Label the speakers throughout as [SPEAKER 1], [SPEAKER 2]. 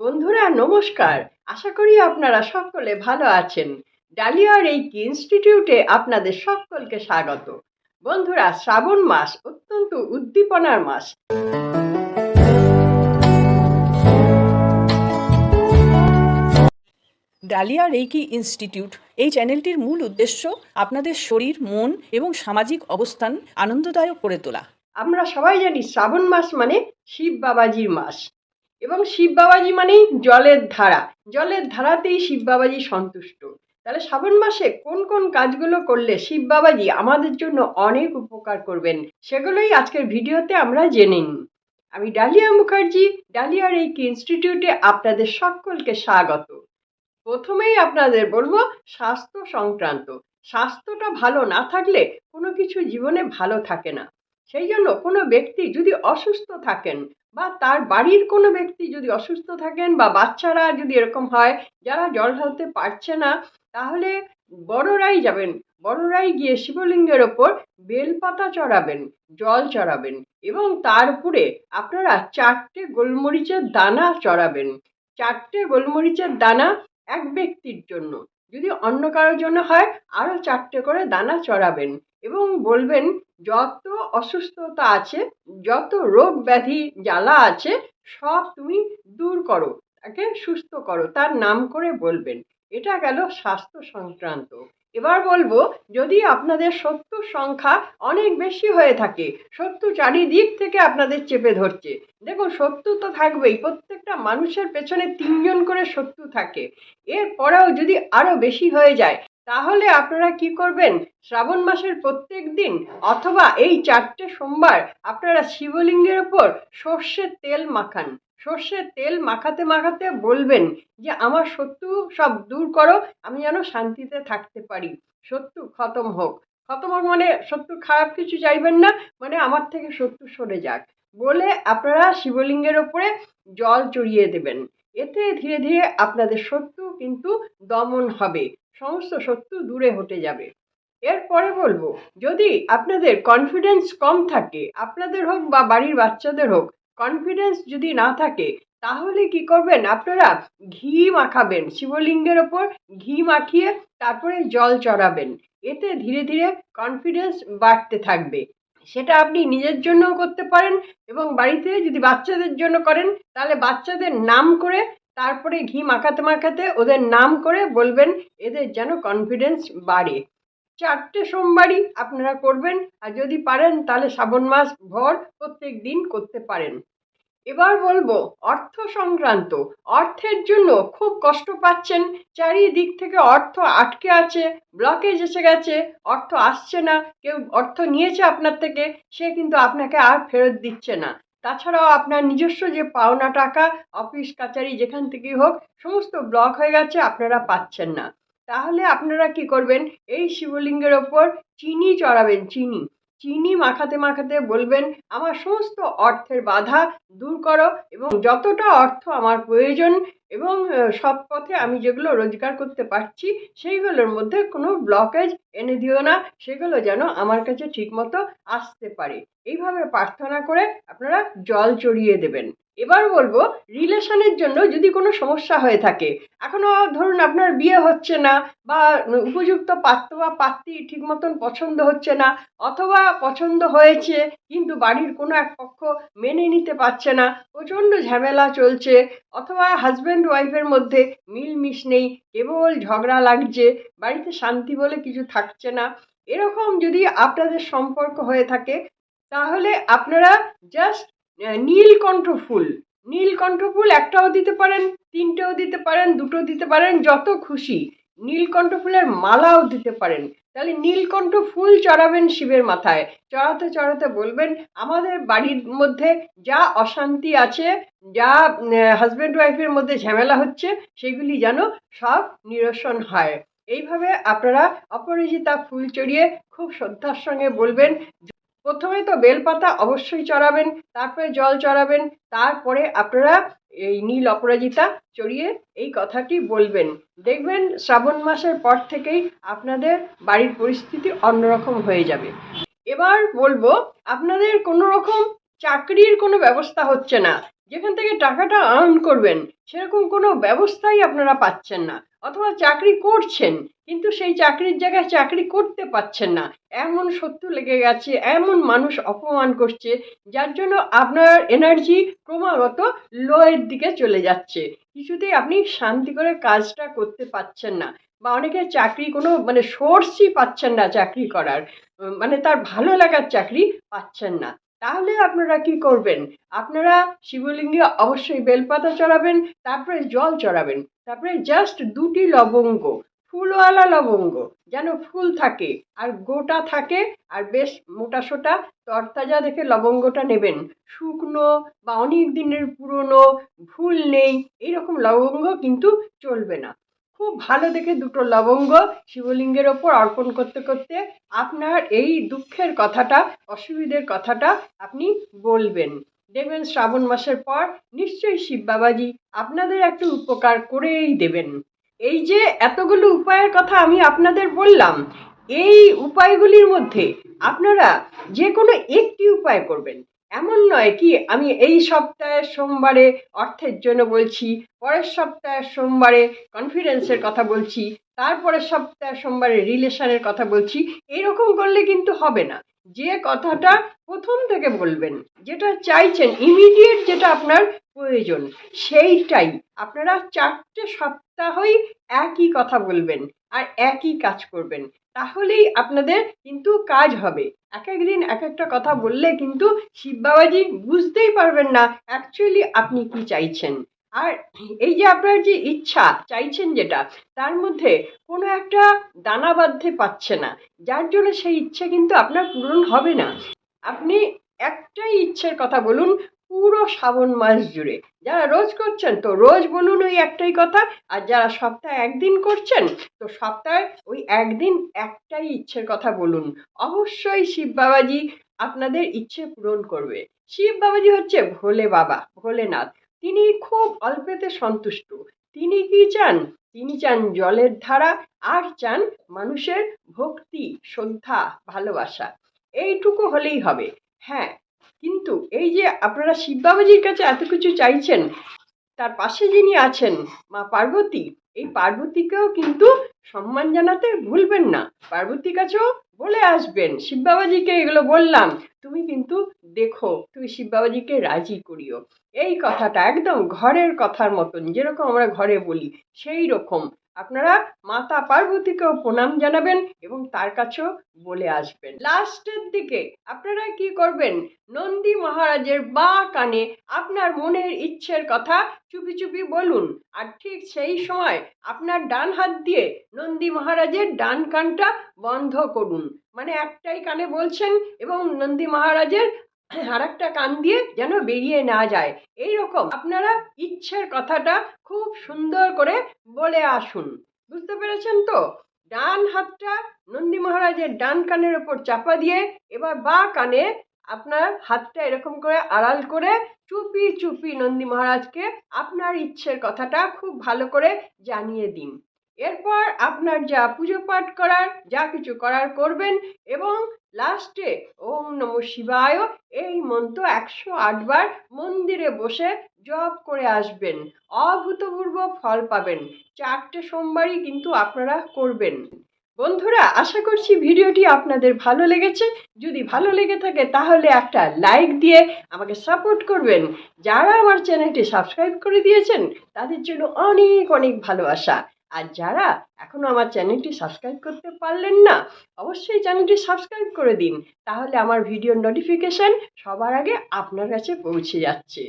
[SPEAKER 1] বন্ধুরা নমস্কার। আশা করি আপনারা সকলে ভালো আছেন। ডালিয়ার এই ইনস্টিটিউটে আপনাদের সকলকে স্বাগত। বন্ধুরা শ্রাবণ মাস অত্যন্ত উদ্দীপনার মাস।
[SPEAKER 2] Dahlia reiki institute? এই চ্যানেলটির মূল উদ্দেশ্য আপনাদের শরীর মন এবং সামাজিক অবস্থান আনন্দদায়ক করে তোলা।
[SPEAKER 1] আমরা সবাই জানি শ্রাবণ মাস মানে শিব বাবাজির মাস। এবং শিব বাবাজি মানেই জলের ধারা। জলের ধারাতেই শিব বাবাজি সন্তুষ্ট। তাহলে শ্রাবণ মাসে কোন কোন কাজগুলো করলে শিব বাবাজি আমাদের জন্য অনেক উপকার করবেন, সেগুলোই আজকের ভিডিওতে আমরা জেনে নিই। আমি ডালিয়া মুখার্জি ডালিয়ার এই ইনস্টিটিউটে আপনাদের সকলকে স্বাগত। প্রথমেই আপনাদের বলব, স্বাস্থ্য সংক্রান্ত। স্বাস্থ্যটা ভালো না থাকলে কোনো কিছু জীবনে ভালো থাকে না। সেই জন্য কোনো ব্যক্তি যদি অসুস্থ থাকেন বা তার বাড়ির কোনো ব্যক্তি যদি অসুস্থ থাকেন বা বাচ্চারা যদি এরকম হয়, যারা জল ঢালতে পারছে না, তাহলে বড়রাই যাবেন। বড়রাই গিয়ে শিবলিঙ্গের ওপর বেলপাতা চড়াবেন, জল চড়াবেন এবং তার উপরে আপনারা চারটে গোলমরিচের দানা চড়াবেন। চারটে গোলমরিচের দানা এক ব্যক্তির জন্য। যদি অন্য কারোর জন্য হয় আরও চারটে করে দানা চড়াবেন এবং বলবেন, যত অসুস্থতা আছে, যত রোগ ব্যাধি জ্বালা আছে, সব তুমি দূর করো, তাকে সুস্থ করো। তার নাম করে বলবেন। এটা গেল স্বাস্থ্য সংক্রান্ত। এবার বলব, যদি আপনাদের শত্রুর সংখ্যা অনেক বেশি হয়ে থাকে শত্রু চারিদিক থেকে আপনাদের চেপে ধরছে। দেখুন শত্রু তো থাকবেই, প্রত্যেকটা মানুষের পেছনে তিনজন করে শত্রু থাকে। এরপরেও যদি আরও বেশি হয়ে যায়, তাহলে আপনারা কি করবেন? শ্রাবণ মাসের প্রত্যেক দিন অথবা এই চারটে সোমবার আপনারা শিবলিঙ্গের ওপর সর্ষের তেল মাখান। সর্ষের তেল মাখাতে মাখাতে বলবেন যে, আমার শত্রু সব দূর করো, আমি যেন শান্তিতে থাকতে পারি। শত্রু খতম হোক। খতম হোক মানে শত্রু খারাপ কিছু চাইবেন না মানে আমার থেকে শত্রু সরে যাক। বলে আপনারা শিবলিঙ্গের ওপরে জল চড়িয়ে দেবেন। এতে ধীরে ধীরে আপনাদের শত্রু কিন্তু দমন হবে। সমস্ত শত্রু দূরে হটে যাবে। এরপরে বলব, যদি আপনাদের কনফিডেন্স কম থাকে, আপনাদের হোক বা বাড়ির বাচ্চাদের হোক কনফিডেন্স যদি না থাকে, তাহলে কি করবেন? আপনারা ঘি মাখাবেন, শিবলিঙ্গের ওপর ঘি মাখিয়ে তারপরে জল চড়াবেন। এতে ধীরে ধীরে কনফিডেন্স বাড়তে থাকবে। সেটা আপনি নিজের জন্যও করতে পারেন এবং বাড়িতে যদি বাচ্চাদের জন্য করেন, তাহলে বাচ্চাদের নাম করে তারপরে ঘি মাখাতে মাখাতে ওদের নাম করে বলবেন, এদের যেন কনফিডেন্স বাড়ে। চারটে সোমবারই আপনারা করবেন, আর যদি পারেন, তাহলে শ্রাবণ মাস ভর প্রত্যেক দিন করতে পারেন। এবার বলব, অর্থ সংক্রান্ত। অর্থের জন্য খুব কষ্ট পাচ্ছেন। চারিদিক থেকে অর্থ আটকে আছে ব্লকেজ এসে গেছে, অর্থ আসছে না, কেউ অর্থ নিয়েছে আপনার থেকে, সে কিন্তু আপনাকে আর ফেরত দিচ্ছে না। তাছাড়াও আপনার নিজস্ব যে পাওনা টাকা, অফিস, কাচারি, যেখান থেকেই হোক, সমস্ত ব্লক হয়ে গেছে, আপনারা পাচ্ছেন না। তাহলে আপনারা কি করবেন? এই শিবলিঙ্গের ওপর চিনি চড়াবেন, চিনি। চিনি মাখাতে মাখাতে বলবেন, আমার সমস্ত অর্থের বাধা দূর করো এবং যতটা অর্থ আমার প্রয়োজন এবং সব পথে আমি যেগুলো রোজগার করতে পারছি, সেইগুলোর মধ্যে কোনো ব্লকেজ এনে দিও না। সেগুলো যেন আমার কাছে ঠিকমতো আসতে পারে। এইভাবে প্রার্থনা করে আপনারা জল চড়িয়ে দেবেন। এবার বলব রিলেশনের জন্য যদি কোনো সমস্যা হয়ে থাকে, এখনও ধরুন আপনার বিয়ে হচ্ছে না বা উপযুক্ত পাত্র বা পাত্রী ঠিক মতন পছন্দ হচ্ছে না অথবা পছন্দ হয়েছে কিন্তু বাড়ির কোনো এক পক্ষ মেনে নিতে পারছে না, প্রচণ্ড ঝামেলা চলছে অথবা হাজব্যান্ড ওয়াইফের মধ্যে মিলমিশ নেই, কেবল ঝগড়া লাগছে, বাড়িতে শান্তি বলে কিছু থাকছে না। এরকম যদি আপনাদের সম্পর্ক হয়ে থাকে, তাহলে আপনারা জাস্ট নীলকণ্ঠ ফুল। নীলকণ্ঠ ফুল একটাও দিতে পারেন, তিনটেও দিতে পারেন, দুটো দিতে পারেন, যত খুশি। নীলকণ্ঠ ফুলের মালাও দিতে পারেন। তাহলে নীলকণ্ঠ ফুল চড়াবেন শিবের মাথায়। চড়াতে চড়াতে বলবেন, আমাদের বাড়ির মধ্যে যা অশান্তি আছে, যা হাজব্যান্ড ওয়াইফের মধ্যে ঝামেলা হচ্ছে, সেগুলি যেন সব নিরসন হয়। এইভাবে আপনারা অপরাজিতা ফুল চড়িয়ে খুব শ্রদ্ধার সঙ্গে বলবেন প্রথমে তো বেলপাতা অবশ্যই চড়াবেন, তারপরে জল চড়াবেন, তারপরে আপনারা এই নীল অপরাজিতা চড়িয়ে এই কথাটি বলবেন। দেখবেন শ্রাবণ মাসের পর থেকেই আপনাদের বাড়ির পরিস্থিতি অন্যরকম হয়ে যাবে। এবার বলব, আপনাদের কোনো রকম চাকরির কোনো ব্যবস্থা হচ্ছে না। যেখান থেকে টাকাটা আর্ন করবেন, সেরকম কোনো ব্যবস্থাই আপনারা পাচ্ছেন না। অথবা চাকরি করছেন, কিন্তু সেই চাকরির জায়গায় চাকরি করতে পাচ্ছেন না। এমন সত্য লেগে গেছে, এমন মানুষ অপমান করছে, যার জন্য আপনার এনার্জি ক্রমাগত লোয়ের দিকে চলে যাচ্ছে। কিছুতেই আপনি শান্তি করে কাজটা করতে পাচ্ছেন না বা অনেকে চাকরি কোনো মানে সোর্সই পাচ্ছেন না চাকরি করার মানে তার ভালো লাগার চাকরি পাচ্ছেন না। তাহলে আপনারা কি করবেন? আপনারা শিবলিঙ্গে অবশ্যই বেলপাতা চড়াবেন, তারপরে জল চড়াবেন। তারপরে জাস্ট দুটি লবঙ্গ, ফুলওয়ালা লবঙ্গ, যেন ফুল থাকে আর গোটা থাকে আর বেশ মোটা সোটা, তরতাজা দেখে লবঙ্গটা নেবেন। শুকনো বা অনেক দিনের পুরনো ফুল নেই এইরকম লবঙ্গ কিন্তু চলবে না। খুব ভালো দেখে দুটো লবঙ্গ শিবলিঙ্গের ওপর অর্পণ করতে করতে আপনার এই দুঃখের কথাটা, অসুবিধের কথাটা আপনি বলবেন। দেখবেন শ্রাবণ মাসের পর, নিশ্চয়ই শিব বাবাজি আপনাদের একটু উপকার করেই দেবেন। এই যে এতগুলো উপায়ের কথা আমি আপনাদের বললাম, এই উপায়গুলির মধ্যে আপনারা যে কোনো একটি উপায় করবেন। এমন নয় কি, আমি এই সপ্তাহের সোমবারে অর্থের জন্য বলছি, পরের সপ্তাহের সোমবারে কনফিডেন্সের কথা বলছি তারপরের সপ্তাহের সোমবারে রিলেশনের কথা বলছি, এরকম করলে কিন্তু হবে না। যে কথাটা প্রথম থেকে বলবেন, যেটা চাইছেন ইমিডিয়েট যেটা আপনার প্রয়োজন, সেইটাই। আপনারা চারটে সপ্তাহই একই কথা বলবেন আর একই কাজ করবেন। তাহলেই আপনাদের কিন্তু কাজ হবে। এক এক দিন এক একটা কথা বললে কিন্তু শিব বাবাজি বুঝতেই পারবেন না অ্যাকচুয়ালি আপনি কি চাইছেন। আর এই যে আপনার যে ইচ্ছা, চাইছেন যেটা, তার মধ্যে কোনো একটা দানা বাঁধতে পারছে না। যার জন্য সেই ইচ্ছে কিন্তু আপনার পূরণ হবে না। আপনি একটাই ইচ্ছের কথা বলুন, পুরো শ্রাবণ মাস জুড়ে। যারা রোজ করছেন তো রোজ বলুন ওই একটাই কথা, আর যারা সপ্তাহে একদিন করছেন তো সপ্তাহে ওই একদিন একটাই ইচ্ছের কথা বলুন। অবশ্যই শিব বাবাজি আপনাদের ইচ্ছে পূরণ করবে। শিব বাবাজি হচ্ছে ভোলে বাবা, ভোলেনাথ। তিনি খুব অল্পেতে সন্তুষ্ট। তিনি কি চান? তিনি চান জলের ধারা আর চান মানুষের ভক্তি, শ্রদ্ধা, ভালোবাসা। এইটুকু হলেই হবে। হ্যাঁ কিন্তু এই যে আপনারা শিব বাবাজির কাছে এত কিছু চাইছেন, তার পাশে যিনি আছেন মা পার্বতী, এই পার্বতীকেও কিন্তু সম্মান জানাতে ভুলবেন না। পার্বতীর কাছেও বলে আসবেন শিব বাবাজিকে এগুলো বললাম। তুমি কিন্তু দেখো, তুমি শিব বাবাজিকে রাজি করিও। এই কথাটা একদম ঘরের কথার মতন, যেরকম আমরা ঘরে বলি, সেই রকম। আপনারা মাতা পার্বতীকেও প্রণাম জানাবেন এবং তার কাছেও বলে আসবেন। লাস্টের দিকে আপনারা কি করবেন? নন্দী মহারাজের বা কানে আপনার মনের ইচ্ছের কথা চুপি চুপি বলুন। আর ঠিক সেই সময় আপনার ডান হাত দিয়ে নন্দী মহারাজের ডান কানটা বন্ধ করুন। মানে একটাই কানে বলছেন এবং নন্দী মহারাজের আর একটা কান দিয়ে যেন বেরিয়ে না যায়। এই রকম আপনারা ইচ্ছের কথাটা খুব সুন্দর করে বলে আসুন। বুঝতে পেরেছেন তো? ডান হাতটা নন্দী মহারাজের ডান কানের ওপর চাপা দিয়ে, এবার বা কানে আপনার হাতটা এরকম করে আড়াল করে চুপি চুপি নন্দী মহারাজকে আপনার ইচ্ছের কথাটা খুব ভালো করে জানিয়ে দিন। এরপর আপনার যা পুজো পাঠ করার, যা কিছু করার করবেন এবং লাস্টে ওম নম শিবায়, এই মন্ত্র একশো আটবার মন্দিরে বসে জপ করে আসবেন। অভূতপূর্ব ফল পাবেন। চারটে সোমবারই কিন্তু আপনারা করবেন। বন্ধুরা, আশা করছি ভিডিওটি আপনাদের ভালো লেগেছে। যদি ভালো লেগে থাকে তাহলে একটা লাইক দিয়ে আমাকে সাপোর্ট করবেন। যারা আমার চ্যানেলটি সাবস্ক্রাইব করে দিয়েছেন, তাদের জন্য অনেক অনেক ভালোবাসা। আর যারা এখনও আমার চ্যানেলটি সাবস্ক্রাইব করতে পারলেন না, অবশ্যই চ্যানেলটি সাবস্ক্রাইব করে দিন। তাহলে আমার ভিডিও নোটিফিকেশান সবার আগে আপনার কাছে পৌঁছে যাচ্ছে।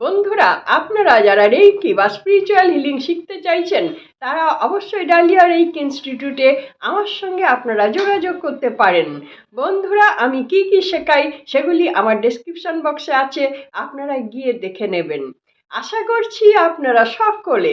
[SPEAKER 1] বন্ধুরা, আপনারা যারা রেইকি বা স্পিরিচুয়াল হিলিং শিখতে চাইছেন, তারা অবশ্যই ডালিয়া রেইকি ইনস্টিটিউটে আমার সঙ্গে আপনারা যোগাযোগ করতে পারেন। বন্ধুরা, আমি কি কি শেখাই সেগুলি আমার ডেসক্রিপশন বক্সে আছে, আপনারা গিয়ে দেখে নেবেন। আশা করছি আপনারা সকলে